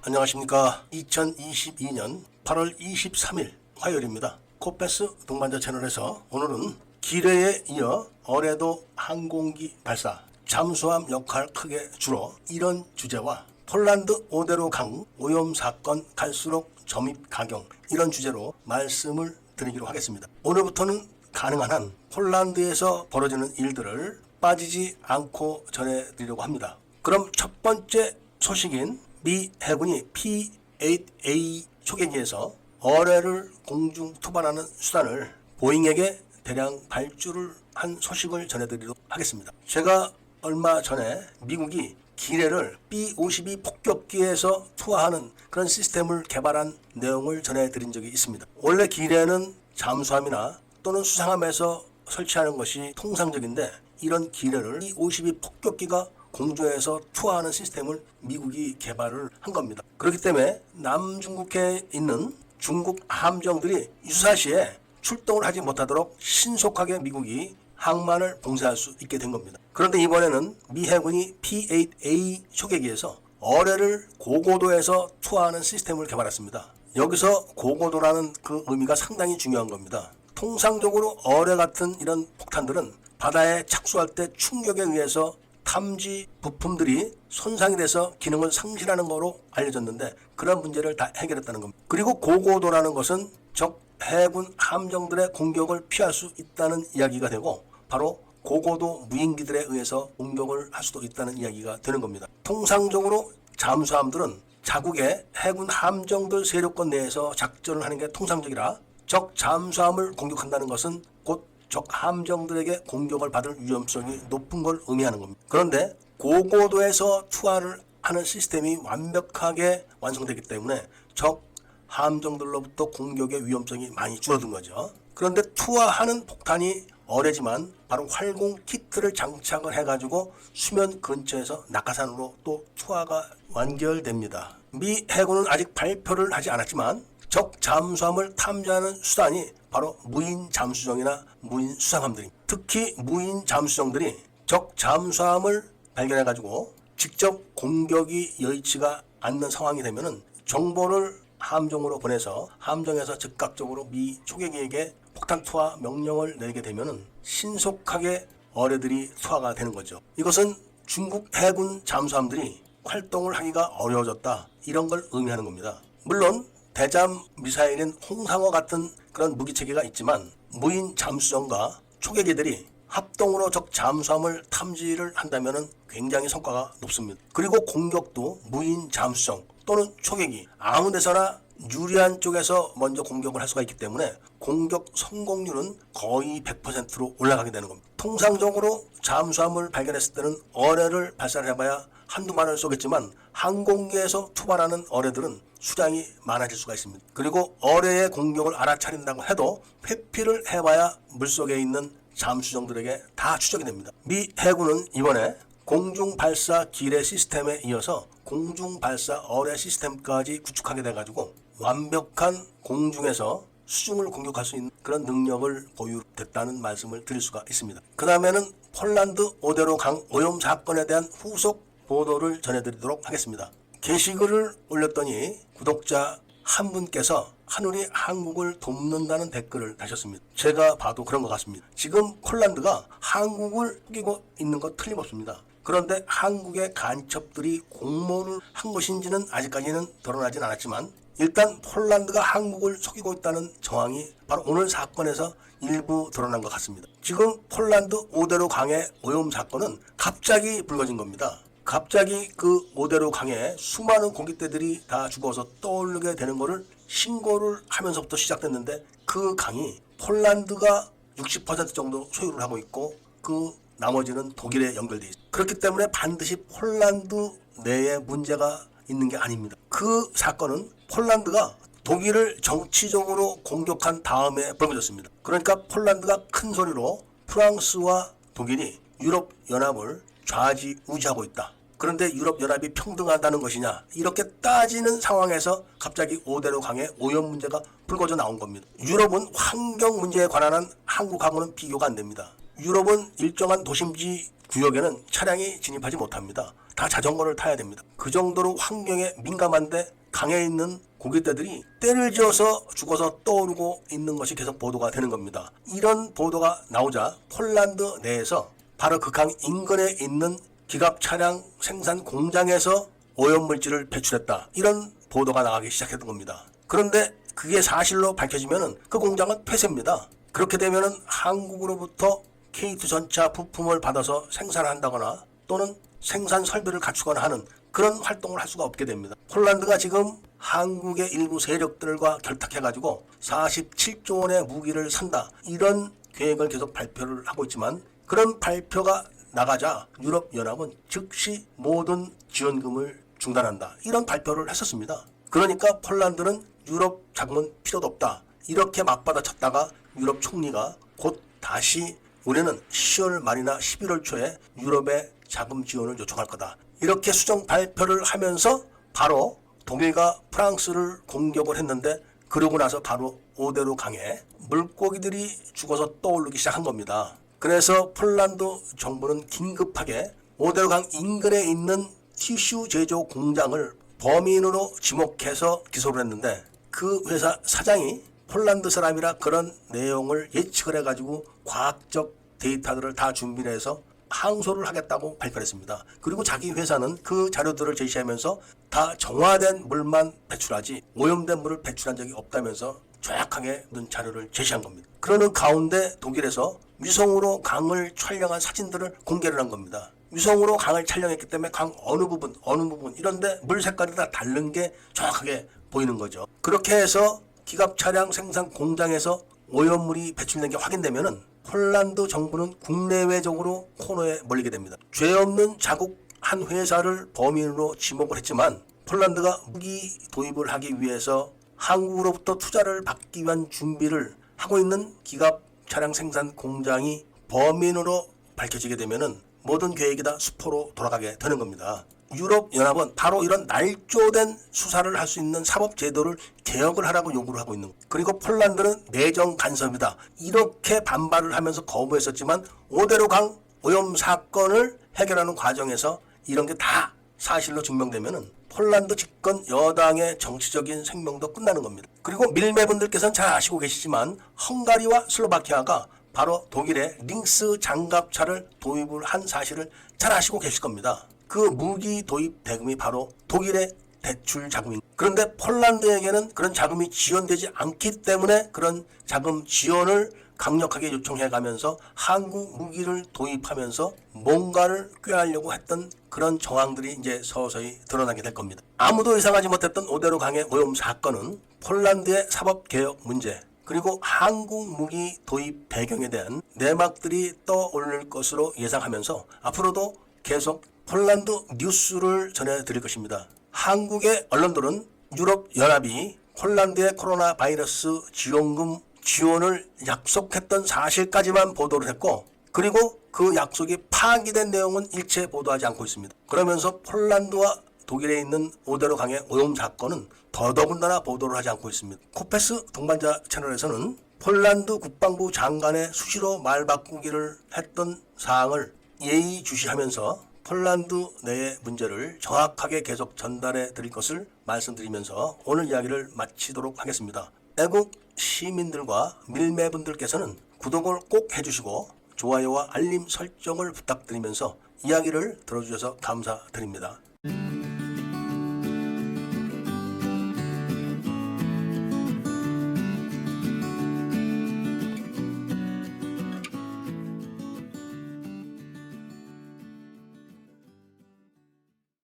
안녕하십니까. 2022년 8월 23일 화요일입니다. 코패스 동반자 채널에서 오늘은 기뢰에 이어 어뢰도 항공기 발사, 잠수함 역할 크게 줄어 이런 주제와 폴란드 오데로 강 오염 사건 갈수록 점입 가경 이런 주제로 말씀을 드리기로 하겠습니다. 오늘부터는 가능한 한 폴란드에서 벌어지는 일들을 빠지지 않고 전해드리려고 합니다. 그럼 첫 번째 소식인 미 해군이 P-8A 초계기에서 어뢰를 공중 투발하는 수단을 보잉에게 대량 발주를 한 소식을 전해드리도록 하겠습니다. 제가 얼마 전에 미국이 기뢰를 B-52 폭격기에서 투하하는 그런 시스템을 개발한 내용을 전해드린 적이 있습니다. 원래 기뢰는 잠수함이나 또는 수상함에서 설치하는 것이 통상적인데 이런 기뢰를 B-52 폭격기가 공중에서 투하하는 시스템을 미국이 개발을 한 겁니다. 그렇기 때문에 남중국해에 있는 중국 함정들이 유사시에 출동을 하지 못하도록 신속하게 미국이 항만을 봉쇄할 수 있게 된 겁니다. 그런데 이번에는 미 해군이 P-8A 초계기에서 어뢰를 고고도에서 투하하는 시스템을 개발했습니다. 여기서 고고도라는 그 의미가 상당히 중요한 겁니다. 통상적으로 어뢰 같은 이런 폭탄들은 바다에 착수할 때 충격에 의해서 탐지 부품들이 손상이 돼서 기능을 상실하는 거로 알려졌는데 그런 문제를 다 해결했다는 겁니다. 그리고 고고도라는 것은 적 해군 함정들의 공격을 피할 수 있다는 이야기가 되고 바로 고고도 무인기들에 의해서 공격을 할 수도 있다는 이야기가 되는 겁니다. 통상적으로 잠수함들은 자국의 해군 함정들 세력권 내에서 작전을 하는 게 통상적이라 적 잠수함을 공격한다는 것은 곧 적 함정들에게 공격을 받을 위험성이 높은 걸 의미하는 겁니다. 그런데 고고도에서 투하를 하는 시스템이 완벽하게 완성되기 때문에 적 함정들로부터 공격의 위험성이 많이 줄어든 거죠. 그런데 투하하는 폭탄이 어뢰지만 바로 활공 키트를 장착을 해가지고 수면 근처에서 낙하산으로 또 투하가 완결됩니다. 미 해군은 아직 발표를 하지 않았지만 적 잠수함을 탐지하는 수단이 바로 무인 잠수정이나 무인 수상함들입니다. 특히 무인 잠수정들이 적 잠수함을 발견해 가지고 직접 공격이 여의치가 않는 상황이 되면은 정보를 함정으로 보내서 함정에서 즉각적으로 미 초계기에게 폭탄 투하 명령을 내게 되면은 신속하게 어뢰들이 투하가 되는 거죠. 이것은 중국 해군 잠수함들이 활동을 하기가 어려워졌다 이런 걸 의미하는 겁니다. 물론 대잠 미사일인 홍상어 같은 그런 무기 체계가 있지만 무인 잠수정과 초계기들이 합동으로 적 잠수함을 탐지를 한다면은 굉장히 성과가 높습니다. 그리고 공격도 무인 잠수정 또는 초계기 아무 데서나 유리한 쪽에서 먼저 공격을 할 수가 있기 때문에 공격 성공률은 거의 100%로 올라가게 되는 겁니다. 통상적으로 잠수함을 발견했을 때는 어뢰를 발사를 해봐야 한두 마리를 쏘겠지만 항공기에서 투발하는 어뢰들은 수량이 많아질 수가 있습니다. 그리고 어뢰의 공격을 알아차린다고 해도 회피를 해봐야 물속에 있는 잠수정들에게 다 추적이 됩니다. 미 해군은 이번에 공중 발사 기뢰 시스템에 이어서 공중 발사 어뢰 시스템까지 구축하게 돼가지고 완벽한 공중에서 수중을 공격할 수 있는 그런 능력을 보유됐다는 말씀을 드릴 수가 있습니다. 그 다음에는 폴란드 오데로 강 오염 사건에 대한 후속 보도를 전해드리도록 하겠습니다. 게시글을 올렸더니 구독자 한 분께서 하늘이 한국을 돕는다는 댓글을 다셨습니다. 제가 봐도 그런 것 같습니다. 지금 폴란드가 한국을 속이고 있는 것 틀림없습니다. 그런데 한국의 간첩들이 공모를 한 것인지는 아직까지는 드러나진 않았지만 일단 폴란드가 한국을 속이고 있다는 정황이 바로 오늘 사건에서 일부 드러난 것 같습니다. 지금 폴란드 오데로 강의 오염 사건은 갑자기 불거진 겁니다. 갑자기 그 오데로 강에 수많은 공깃대들이 다 죽어서 떠오르게 되는 것을 신고를 하면서부터 시작됐는데 그 강이 폴란드가 60% 정도 소유를 하고 있고 그 나머지는 독일에 연결돼 있습니다. 그렇기 때문에 반드시 폴란드 내에 문제가 있는 게 아닙니다. 그 사건은 폴란드가 독일을 정치적으로 공격한 다음에 벌어졌습니다. 그러니까 폴란드가 큰 소리로 프랑스와 독일이 유럽 연합을 좌지우지하고 있다. 그런데 유럽 연합이 평등하다는 것이냐 이렇게 따지는 상황에서 갑자기 오대로 강의 오염 문제가 불거져 나온 겁니다. 유럽은 환경 문제에 관한 한 한국하고는 비교가 안 됩니다. 유럽은 일정한 도심지 구역에는 차량이 진입하지 못합니다. 다 자전거를 타야 됩니다. 그 정도로 환경에 민감한데 강에 있는 고깃대들이 때를 지어서 죽어서 떠오르고 있는 것이 계속 보도가 되는 겁니다. 이런 보도가 나오자 폴란드 내에서 바로 그 강 인근에 있는 기갑 차량 생산 공장에서 오염물질을 배출했다. 이런 보도가 나가기 시작했던 겁니다. 그런데 그게 사실로 밝혀지면 그 공장은 폐쇄입니다. 그렇게 되면 한국으로부터 K2 전차 부품을 받아서 생산한다거나 또는 생산 설비를 갖추거나 하는 그런 활동을 할 수가 없게 됩니다. 폴란드가 지금 한국의 일부 세력들과 결탁해가지고 47조 원의 무기를 산다. 이런 계획을 계속 발표를 하고 있지만 그런 발표가 나가자 유럽연합은 즉시 모든 지원금을 중단한다. 이런 발표를 했었습니다. 그러니까 폴란드는 유럽 자금은 필요도 없다. 이렇게 맞받아쳤다가 유럽 총리가 곧 다시 우리는 10월 말이나 11월 초에 유럽에 자금 지원을 요청할 거다. 이렇게 수정 발표를 하면서 바로 독일과 프랑스를 공격을 했는데 그러고 나서 바로 오대로 강에 물고기들이 죽어서 떠오르기 시작한 겁니다. 그래서 폴란드 정부는 긴급하게 오대로 강 인근에 있는 티슈 제조 공장을 범인으로 지목해서 기소를 했는데 그 회사 사장이 폴란드 사람이라 그런 내용을 예측을 해가지고 과학적 데이터들을 다 준비를 해서 항소를 하겠다고 발표했습니다. 그리고 자기 회사는 그 자료들을 제시하면서 다 정화된 물만 배출하지 오염된 물을 배출한 적이 없다면서 정확하게 는 자료를 제시한 겁니다. 그러는 가운데 독일에서 위성으로 강을 촬영한 사진들을 공개를 한 겁니다. 위성으로 강을 촬영했기 때문에 강 어느 부분, 어느 부분 이런데 물 색깔이 다 다른 게 정확하게 보이는 거죠. 그렇게 해서 기갑 차량 생산 공장에서 오염물이 배출된 게 확인되면은 폴란드 정부는 국내외적으로 코너에 몰리게 됩니다. 죄 없는 자국 한 회사를 범인으로 지목을 했지만 폴란드가 무기 도입을 하기 위해서 한국으로부터 투자를 받기 위한 준비를 하고 있는 기갑 차량 생산 공장이 범인으로 밝혀지게 되면은 모든 계획이 다 수포로 돌아가게 되는 겁니다. 유럽 연합은 바로 이런 날조된 수사를 할 수 있는 사법 제도를 개혁을 하라고 요구를 하고 있는. 그리고 폴란드는 내정 간섭이다. 이렇게 반발을 하면서 거부했었지만 오대로 강 오염 사건을 해결하는 과정에서 이런 게 다 사실로 증명되면은 폴란드 집권 여당의 정치적인 생명도 끝나는 겁니다. 그리고 밀매분들께서는 잘 아시고 계시지만 헝가리와 슬로바키아가 바로 독일의 링스 장갑차를 도입을 한 사실을 잘 아시고 계실 겁니다. 그 무기 도입 대금이 바로 독일의 대출 자금인 그런데 폴란드에게는 그런 자금이 지원되지 않기 때문에 그런 자금 지원을 강력하게 요청해 가면서 한국 무기를 도입하면서 뭔가를 꾀하려고 했던 그런 정황들이 이제 서서히 드러나게 될 겁니다. 아무도 예상하지 못했던 오대로 강의 오염 사건은 폴란드의 사법 개혁 문제 그리고 한국 무기 도입 배경에 대한 내막들이 떠오를 것으로 예상하면서 앞으로도 계속 폴란드 뉴스를 전해드릴 것입니다. 한국의 언론들은 유럽 연합이 폴란드의 코로나 바이러스 지원금 지원을 약속했던 사실까지만 보도를 했고 그리고 그 약속이 파기된 내용은 일체 보도하지 않고 있습니다. 그러면서 폴란드와 독일에 있는 오대로 강의 오염 사건은 더더군다나 보도를 하지 않고 있습니다. 코페스 동반자 채널에서는 폴란드 국방부 장관의 수시로 말 바꾸기를 했던 사항을 예의주시하면서 폴란드 내의 문제를 정확하게 계속 전달해 드릴 것을 말씀드리면서 오늘 이야기를 마치도록 하겠습니다. 애국 시민들과 밀매분들께서는 구독을 꼭 해주시고 좋아요와 알림 설정을 부탁드리면서 이야기를 들어주셔서 감사드립니다.